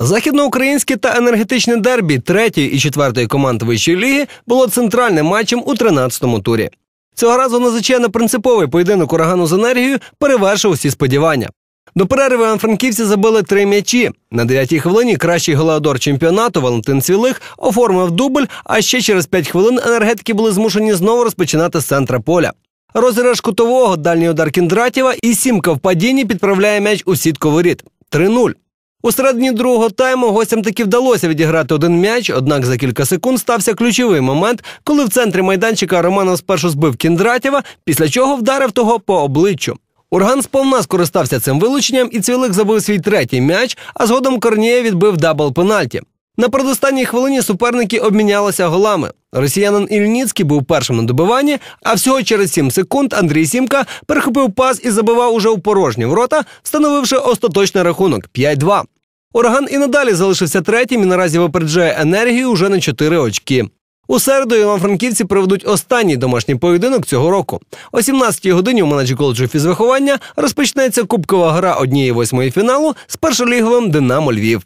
Західноукраїнське та енергетичне дербі третьої і четвертої команд вищої ліги було центральним матчем у 13-му турі. Цього разу надзвичайно принциповий поєдинок урагану з енергією перевершив усі сподівання. До перерви івано-франківці забили три м'ячі. На 9-й хвилині кращий голеодор чемпіонату Валентин Цвілих оформив дубль, а ще через 5 хвилин енергетики були змушені знову розпочинати з центра поля. Розіграш кутового, дальній удар Кіндратєва і сімка в падінні підправляє м'яч у сітку воріт. 3-0. У середині другого тайму гостям таки вдалося відіграти один м'яч, однак за кілька секунд стався ключовий момент, коли в центрі майданчика Романов спершу збив Кіндратєва, після чого вдарив того по обличчю. Урган сповна скористався цим вилученням і цвілик забив свій третій м'яч, а згодом Корніє відбив дабл пенальті. На передостанній хвилині суперники обмінялися голами. Росіянин Ільніцький був першим на добиванні, а всього через 7 секунд Андрій Сімка перехопив пас і забивав уже у порожні ворота, встановивши остаточний рахунок 5-2. Ураган і надалі залишився третім і наразі випереджає енергію уже на 4 очки. У середу івано-франківці проведуть останній домашній поєдинок цього року. О 17-й годині у менеджі коледжу фізвиховання розпочнеться кубкова гра однієї восьмої фіналу з першоліговим Динамо Львів.